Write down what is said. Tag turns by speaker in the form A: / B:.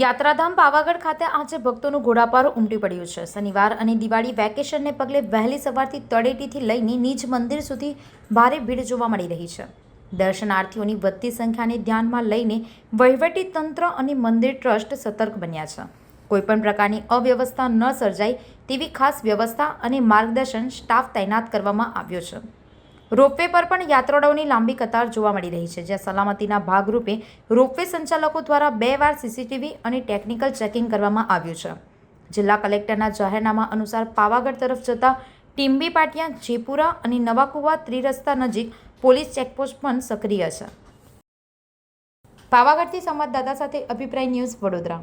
A: યાત્રાધામ પાવાગઢ ખાતે આજે ભક્તોનું ઘોડાપાર ઉમટી પડ્યું છે. શનિવાર અને દિવાળી વેકેશનને પગલે વહેલી સવારથી તળેટીથી લઈને નિજ મંદિર સુધી ભારે ભીડ જોવા મળી રહી છે. દર્શનાર્થીઓની વધતી સંખ્યાને ધ્યાનમાં લઈને વહીવટી તંત્ર અને મંદિર ટ્રસ્ટ સતર્ક બન્યા છે. કોઈપણ પ્રકારની અવ્યવસ્થા ન સર્જાય તેવી ખાસ વ્યવસ્થા અને માર્ગદર્શન સ્ટાફ તૈનાત કરવામાં આવ્યો છે. રોપવે પર પણ યાત્રાળુઓની લાંબી કતાર જોવા મળી રહી છે, જ્યાં સલામતીના ભાગરૂપે રોપવે સંચાલકો દ્વારા બે વાર સીસીટીવી અને ટેકનિકલ ચેકિંગ કરવામાં આવ્યું છે. જિલ્લા કલેક્ટરના જાહેરનામા અનુસાર પાવાગઢ તરફ જતા ટીમ્બી પાટિયા, જેપુરા અને નવાકુવા ત્રિરસ્તા નજીક પોલીસ ચેકપોસ્ટ પણ સક્રિય છે. પાવાગઢથી સંવાદદાતા સાથે અભિપ્રાય ન્યૂઝ વડોદરા.